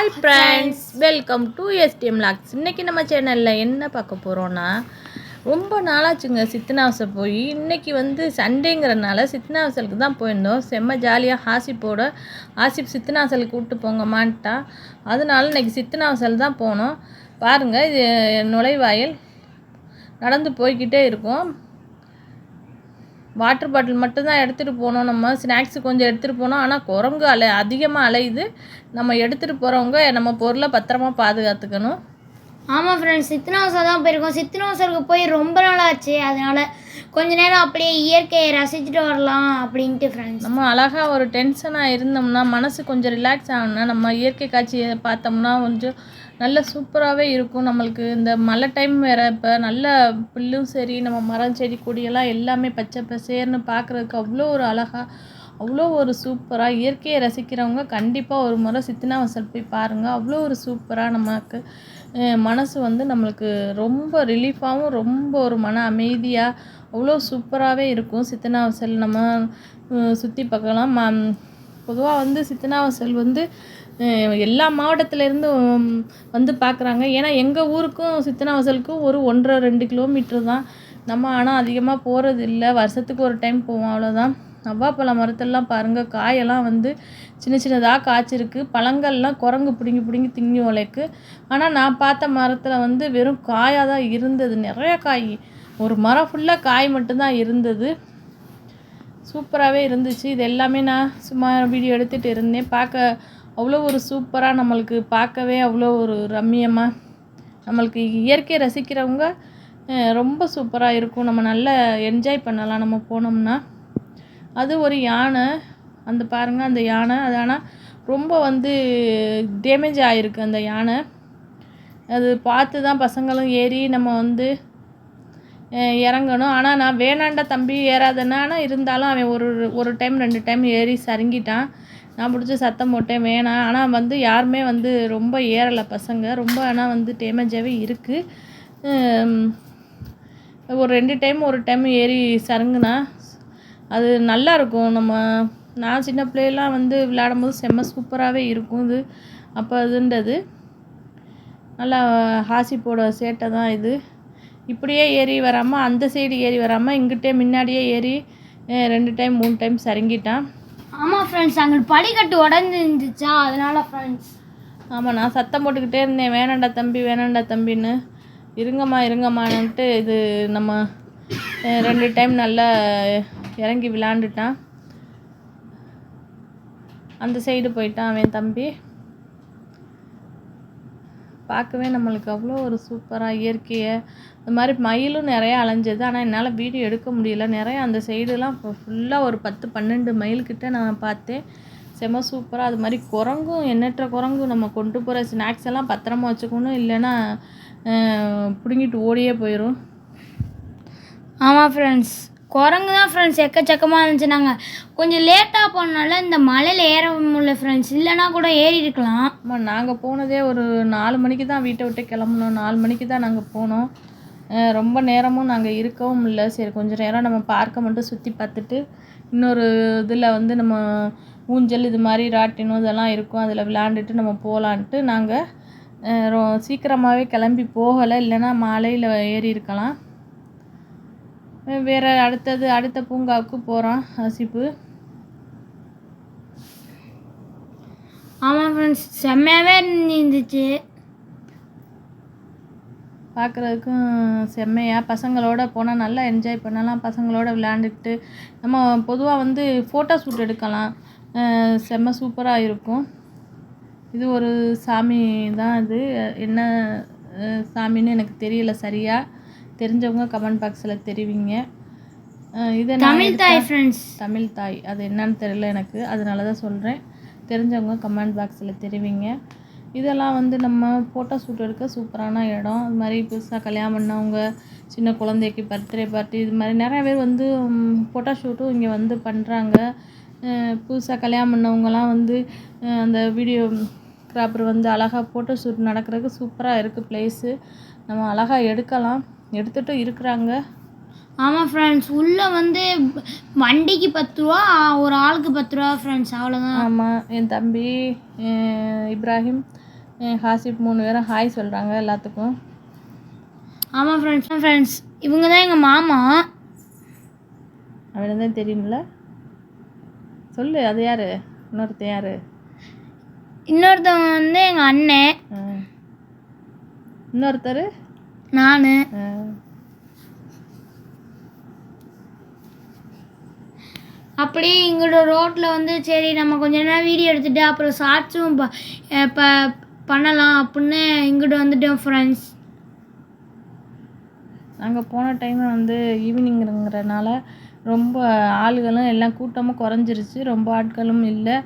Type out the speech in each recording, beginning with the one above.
Hi friends welcome to STM logs இன்றைக்கி நம்ம சேனலில் என்ன பார்க்க போகிறோன்னா ரொம்ப நாளாச்சுங்க சித்தனாவசை போய். இன்றைக்கி வந்து சண்டேங்கிறனால சித்தனாவசலுக்கு தான் போயிருந்தோம். செம்ம ஜாலியாக ஹாசிப்போட ஆசிப் சித்தனாவசலுக்கு கூப்பிட்டு போங்கம்மான்ட்டா. அதனால இன்றைக்கி சித்தனாவசல் தான் போனோம். பாருங்கள் இது நுழைவாயில் நடந்து போய்கிட்டே இருக்கோம். வாட்டர் பாட்டில் மட்டும்தான் எடுத்துகிட்டு போனோம். நம்ம ஸ்நாக்ஸ் கொஞ்சம் எடுத்துகிட்டு போனோம். ஆனால் குரங்கு அலை அதிகமாக அலையுது நம்ம எடுத்துகிட்டு போகிறவங்க நம்ம பொருளை பத்திரமா பாதுகாத்துக்கணும். ஆமாம் ஃப்ரெண்ட்ஸ் சித்தனவசம் தான் போயிருக்கோம். சித்தனவசருக்கு போய் ரொம்ப நாள் ஆச்சு அதனால கொஞ்ச நேரம் அப்படியே இயற்கையை ரசிச்சுட்டு வரலாம் அப்படின்ட்டு ஃப்ரெண்ட்ஸ் நம்ம அழகாக ஒரு டென்ஷனாக இருந்தோம்னா மனசு கொஞ்சம் ரிலாக்ஸ் ஆகணும்னா நம்ம இயற்கை காட்சியை பார்த்தோம்னா கொஞ்சம் நல்ல சூப்பராகவே இருக்கும். நம்மளுக்கு இந்த மழை டைம் வேறு இப்போ நல்ல புல்லும் சரி நம்ம மரம் செடி கொடியெல்லாம் எல்லாமே பச்சை பசேர்னு பார்க்குறதுக்கு அவ்வளோ ஒரு அழகாக அவ்வளோ ஒரு சூப்பராக இயற்கையை ரசிக்கிறவங்க கண்டிப்பாக ஒரு முறை சித்தனாவசல் போய் பாருங்கள் அவ்வளோ ஒரு சூப்பராக நமக்கு மனசு வந்து நம்மளுக்கு ரொம்ப ரிலீஃபாகவும் ரொம்ப ஒரு மன அமைதியாக அவ்வளோ சூப்பராகவே இருக்கும். சித்தனாவசல் நம்ம சுற்றி பார்க்கலாம். ம பொதுவாக வந்து சித்தனாவசல் வந்து எல்லா மாவட்டத்துலேருந்து வந்து பார்க்குறாங்க. ஏன்னா எங்கள் ஊருக்கும் சித்தனாவசலுக்கும் ஒரு ஒன்றரை ரெண்டு கிலோமீட்டர் தான். நம்ம ஆனால் அதிகமாக போகிறது இல்லை. வருஷத்துக்கு ஒரு டைம் போவோம் அவ்வளோதான் நவ்வாப்பழ மரத்தெல்லாம் பாருங்கள் காயெல்லாம் வந்து சின்ன சின்னதாக காய்ச்சிருக்கு. பழங்கள்லாம் குரங்கு பிடுங்கி பிடுங்கி திங்கி உழைக்கு. ஆனால் நான் பார்த்த மரத்தில் வந்து வெறும் காயாக தான் இருந்தது. நிறைய காய். ஒரு மரம் ஃபுல்லாக காய் மட்டும்தான் இருந்தது. சூப்பராகவே இருந்துச்சு. இது எல்லாமே நான் சும்மா வீடியோ எடுத்துகிட்டு இருந்தேன். பார்க்க அவ்வளோ ஒரு சூப்பராக நம்மளுக்கு பார்க்கவே அவ்வளோ ஒரு ரம்மியமாக நம்மளுக்கு இயற்கை ரசிக்கிறவங்க ரொம்ப சூப்பராக இருக்கும். நம்ம நல்லா என்ஜாய் பண்ணலாம். நம்ம போனோம்னா அது ஒரு யானை. அந்த பாருங்கள் அந்த யானை. அது ஆனால் ரொம்ப வந்து டேமேஜ் ஆகிருக்கு அந்த யானை. அது பார்த்து தான் பசங்களும் ஏறி நம்ம வந்து இறங்கணும். ஆனால் நான் வேணாண்டா தம்பி ஏறாதேன்னா. ஆனால் இருந்தாலும் அவன் ஒரு ஒரு டைம் ரெண்டு டைம் ஏறி சருங்கிட்டான். நான் பிடிச்சி சத்தம் போட்டேன் வேணாம். ஆனால் வந்து யாருமே வந்து ரொம்ப ஏறலை பசங்க. ரொம்ப ஆனால் வந்து டேமேஜாகவே இருக்குது ஒரு ரெண்டு டைம் ஒரு டைம் ஏறி சருங்குனா அது நல்லா இருக்கும். நம்ம நான் சின்ன பிள்ளையெல்லாம் வந்து விளையாடும் போது செம்ம சூப்பராகவே இருக்கும் இது. அப்போ இதுன்றது நல்லா ஹாசிப்போட சேட்டை தான் இது. இப்படியே ஏறி வராமல் அந்த சைடு ஏறி வராமல் இங்கிட்டே முன்னாடியே ஏறி ரெண்டு டைம் மூணு டைம் சருங்கிட்டான். ஆமாம் ஃப்ரெண்ட்ஸ் அங்கே படிக்கட்டு உடஞ்சி இருந்துச்சா அதனால ஃப்ரெண்ட்ஸ் ஆமாம் நான் சத்தம் போட்டுக்கிட்டே இருந்தேன். வேணாண்டா தம்பி வேணாண்டா தம்பின்னு. இருங்கம்மா இருங்கம்மான்ட்டு இது நம்ம ரெண்டு டைம் நல்லா இறங்கி விளாண்டுட்டான். அந்த சைடு போயிட்டான் அவன் தம்பி. பார்க்கவே நம்மளுக்கு அவ்வளோ ஒரு சூப்பராக இயற்கையை இந்த மாதிரி மயிலும் நிறையா அலைஞ்சது. ஆனால் என்னால் வீடியோ எடுக்க முடியல. நிறையா அந்த சைடுலாம் ஃபுல்லாக ஒரு பத்து பன்னெண்டு மைல் நான் பார்த்தேன். செம சூப்பராக அது மாதிரி குரங்கும் எண்ணற்ற குரங்கும் நம்ம கொண்டு போகிற ஸ்நாக்ஸ் எல்லாம் பத்திரமா வச்சுக்கணும். இல்லைன்னா பிடுங்கிட்டு ஓடியே போயிடும் ஆமாம் ஃப்ரெண்ட்ஸ் குரங்கு தான் ஃப்ரெண்ட்ஸ் எக்கச்சக்கமாக இருந்துச்சு நாங்கள் கொஞ்சம் லேட்டாக போனால இந்த மலையில் ஏற முடியல ஃப்ரெண்ட்ஸ் இல்லைன்னா கூட ஏறி இருக்கலாம். ஆமாம் நாங்கள் போனதே ஒரு நாலு மணிக்கு தான் வீட்டை விட்டு கிளம்புனோம் நாலு மணிக்கு தான் நாங்கள் போனோம். ரொம்ப நேரமும் நாங்கள் இருக்கவும் இல்லை. சரி கொஞ்சம் நேரம் நம்ம பார்க்கை மட்டும் சுற்றி பார்த்துட்டு இன்னொரு இதில் வந்து நம்ம ஊஞ்சல் இது மாதிரி ராட்டினம் இதெல்லாம் இருக்கும். அதில் விளையாண்டுட்டு நம்ம போகலான்ட்டு நாங்கள் சீக்கிரமாகவே கிளம்பி போகலை. இல்லைன்னா மாலையில் ஏறி இருக்கலாம். வேற அடுத்தது அடுத்த பூங்காவுக்கு போகிறோம் ஹசிப்பு ஆமாம் ஃப்ரெண்ட்ஸ் செம்மையாகவே இருந்துச்சு. பார்க்குறதுக்கும் செம்மையாக பசங்களோட போனால் நல்லா என்ஜாய் பண்ணலாம். பசங்களோட விளையாண்டுக்கிட்டு நம்ம பொதுவாக வந்து ஃபோட்டோ ஷூட் எடுக்கலாம். செம்ம சூப்பராக இருக்கும். இது ஒரு சாமி தான் இது. என்ன சாமின்னு எனக்கு தெரியல சரியாக தெரிஞ்சவங்க கமெண்ட் பாக்ஸில் தெரிவிங்க. இதை தமிழ் தாய் ஃப்ரெண்ட்ஸ் தமிழ் தாய். அது என்னன்னு தெரியல எனக்கு. அதனால தான் சொல்கிறேன் தெரிஞ்சவங்க கமெண்ட் பாக்ஸில் தெரிவிங்க. இதெல்லாம் வந்து நம்ம ஃபோட்டோ ஷூட் எடுக்க சூப்பரான இடம். அது மாதிரி புதுசாக கல்யாணம் பண்ணவங்க சின்ன குழந்தைக்கு பர்த்டே பார்ட்டி இது மாதிரி நிறைய பேர் வந்து ஃபோட்டோ ஷூட்டும் இங்கே வந்து பண்ணுறாங்க புதுசாக கல்யாணம் பண்ணவங்கலாம் வந்து அந்த வீடியோ கிராப்பர் வந்து அழகாக ஃபோட்டோ ஷூட் நடக்கிறதுக்கு சூப்பராக இருக்குது ப்ளேஸு நம்ம அழகாக எடுக்கலாம். எடுத்துகிட்டும் இருக்கிறாங்க. ஆமாம் ஃப்ரெண்ட்ஸ் உள்ளே வந்து வண்டிக்கு பத்து ரூபா ஒரு ஆளுக்கு பத்து ரூபா ஃப்ரெண்ட்ஸ் அவ்வளோதான் ஆமாம் என் தம்பி இப்ராஹிம் ஹாசிப் மூணு பேரும் ஹாய் சொல்கிறாங்க எல்லாத்துக்கும். ஆமாம் ஃப்ரெண்ட்ஸ் ஃப்ரெண்ட்ஸ் இவங்க தான் எங்கள் மாமா. அவனை தான் தெரியுமில்ல சொல்லு அது யார்? இன்னொருத்தன் யார்? இன்னொருத்தவங்க வந்து எங்கள் அண்ணன். இன்னொருத்தர்? நான். அப்படியே இங்கிட்ட ரோட்டில் வந்து சரி நம்ம கொஞ்ச நேரம் வீடியோ எடுத்துட்டு அப்புறம் ஷார்ட்ஸும் இப்போ பண்ணலாம் அப்படின்னு இங்கிட்ட வந்துட்டோம் ஃப்ரெண்ட்ஸ் நாங்கள் போன டைம் வந்து ஈவினிங்கிறனால ரொம்ப ஆளுகளும் எல்லாம் கூட்டமும் குறைஞ்சிருச்சு. ரொம்ப ஆட்களும் இல்லை.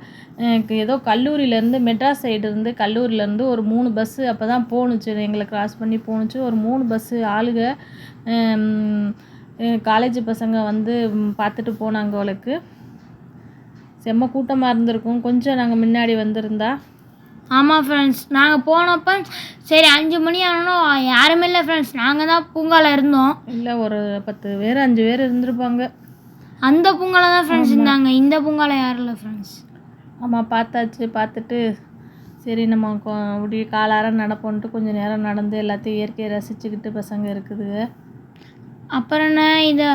ஏதோ கல்லூரியிலேருந்து மெட்ராஸ் சைடு இருந்து கல்லூரியிலேருந்து ஒரு மூணு பஸ்ஸு அப்போ தான் போணுச்சு. எங்களை கிராஸ் பண்ணி போணுச்சு. ஒரு மூணு பஸ்ஸு ஆளுக காலேஜ் பசங்க வந்து பார்த்துட்டு போனாங்க அவளுக்கு. செம்ம கூட்டமாக இருந்திருக்கும். கொஞ்சம் நாங்கள் முன்னாடி வந்திருந்தா. ஆமாம் ஃப்ரெண்ட்ஸ் நாங்கள் போனப்போ சரி அஞ்சு மணி ஆனாலும் யாருமே இல்லை ஃப்ரெண்ட்ஸ் நாங்கள் தான் பூங்கால இருந்தோம். இல்லை ஒரு பத்து பேர் அஞ்சு பேர் இருந்திருப்பாங்க. அந்த பூங்கால தான் ஃப்ரெண்ட்ஸ் இருந்தாங்க. இந்த பூங்கால யாரும் இல்லை ஃப்ரெண்ட்ஸ் ஆமாம் பார்த்தாச்சு பார்த்துட்டு சரி நம்ம அப்படியே காலார நடப்போன்ட்டு கொஞ்சம் நேரம் நடந்து எல்லாத்தையும் இயற்கையை ரசிச்சுக்கிட்டு பசங்க இருக்குதுங்க அப்புறம் என்ன இது?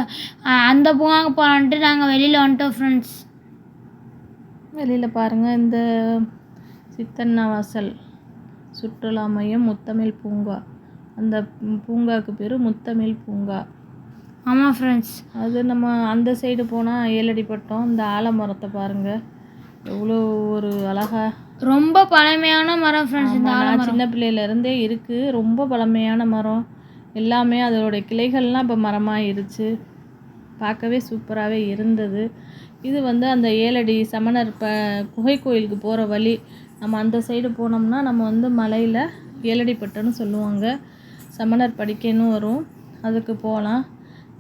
அந்த பூங்காக்கு போகலான்ட்டு நாங்கள் வெளியில் வந்துட்டோம் ஃப்ரெண்ட்ஸ் வெளியில் பாருங்கள் இந்த சித்தண்ணா வாசல் சுற்றுலா மையம் முத்தமிழ் பூங்கா. அந்த பூங்காவுக்கு பேர் முத்தமிழ் பூங்கா. ஆமாம் ஃப்ரெண்ட்ஸ் அது நம்ம அந்த சைடு போனால் ஏழடிப்பட்டோம் இந்த ஆலமரத்தை பாருங்கள் எவ்வளோ ஒரு அழகா. ரொம்ப பழமையான மரம் ஃப்ரெண்ட்ஸ் இந்த நான் சின்ன பிள்ளையில இருந்தே இருக்கு. ரொம்ப பழமையான மரம். எல்லாமே அதோட கிளைகள்லாம் இப்போ மரமாயிருச்சு. பார்க்கவே சூப்பராகவே இருந்தது. இது வந்து அந்த ஏழடி சமணர் ப குகை கோயிலுக்கு போகிற வழி. நம்ம அந்த சைடு போனோம்னா நம்ம வந்து மலையில் ஏழடிப்பட்டன்னு சொல்லுவாங்க. சமணர் படிக்கன்னு வரும். அதுக்கு போகலாம்.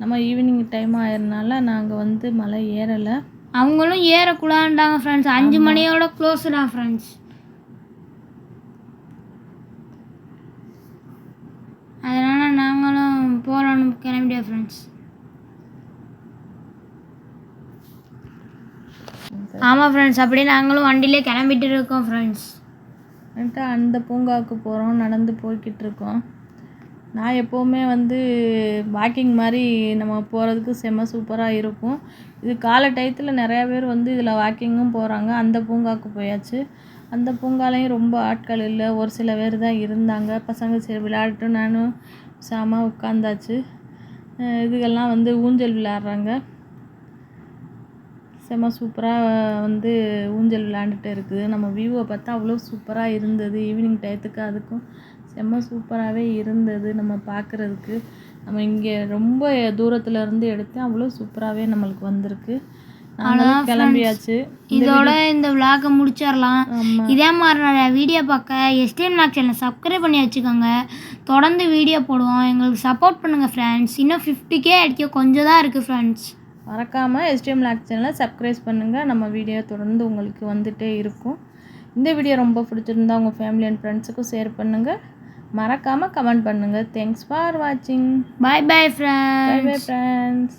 நம்ம ஈவினிங் டைம் ஆயிருந்தால நாங்கள் வந்து மலை ஏறலை. அவங்களும் ஏறக்கூடாண்டாங்க ஃப்ரெண்ட்ஸ் அஞ்சு மணியோட க்ளோஸ் தான் ஃப்ரெண்ட்ஸ் அதனால் நாங்களும் போகிறோம் கிளம்பிட்டோம் ஃப்ரெண்ட்ஸ் ஆமாம் ஃப்ரெண்ட்ஸ் அப்படியே நாங்களும் வண்டியிலே கிளம்பிட்டு இருக்கோம் ஃப்ரெண்ட்ஸ் அந்த பூங்காவுக்கு போகிறோம் நடந்து போய்கிட்டு இருக்கோம். நான் எப்போவுமே வந்து வாக்கிங் மாதிரி நம்ம போகிறதுக்கு செம்ம சூப்பராக இருக்கும். இது காலை டயத்தில் நிறையா பேர் வந்து இதில் வாக்கிங்கும் போகிறாங்க அந்த பூங்காவுக்கு போயாச்சு. அந்த பூங்காலையும் ரொம்ப ஆட்கள் இல்லை. ஒரு சில பேர் தான் இருந்தாங்க. பசங்க சரி விளையாடட்டும். நானும் சாம உட்காந்தாச்சு அஹ் இதுகெல்லாம் வந்து ஊஞ்சல் விளையாடுறாங்க. செம்ம சூப்பராக வந்து ஊஞ்சல் விளையாண்டுட்டு இருக்குது. நம்ம வியூவை பார்த்தா அவ்வளோ சூப்பராக இருந்தது. ஈவினிங் டயத்துக்கு அதுக்கும் செம்ம சூப்பராகவே இருந்தது நம்ம பார்க்குறதுக்கு. நம்ம இங்கே ரொம்ப தூரத்துல இருந்து எடுத்து அவ்வளோ சூப்பராகவே நம்மளுக்கு வந்திருக்கு. கிளம்பியாச்சு. இதோட இந்த விளாகை முடிச்சிடலாம். இதே மாதிரி நிறைய வீடியோ பார்க்க எஸ்டிஎம் நாக் சேனல் சப்ஸ்கிரைப் பண்ணி வச்சுக்கோங்க. தொடர்ந்து வீடியோ போடுவோம். எங்களுக்கு சப்போர்ட் பண்ணுங்கள் ஃப்ரெண்ட்ஸ் இன்னும் ஃபிஃப்டிக்கே அடிக்க கொஞ்சம் தான் இருக்குது ஃப்ரெண்ட்ஸ் மறக்காமல் எஸ்டிஎம் லாக் சேனலை சப்ஸ்கிரைப் பண்ணுங்கள் நம்ம வீடியோ தொடர்ந்து உங்களுக்கு வந்துட்டே இருக்கும். இந்த வீடியோ ரொம்ப பிடிச்சிருந்தா உங்கள் ஃபேமிலி அண்ட் ஃப்ரெண்ட்ஸுக்கும் ஷேர் பண்ணுங்கள் மறக்காமல் கமெண்ட் பண்ணுங்கள் தேங்க்ஸ் ஃபார் வாட்சிங் bye bye bye friends bye friends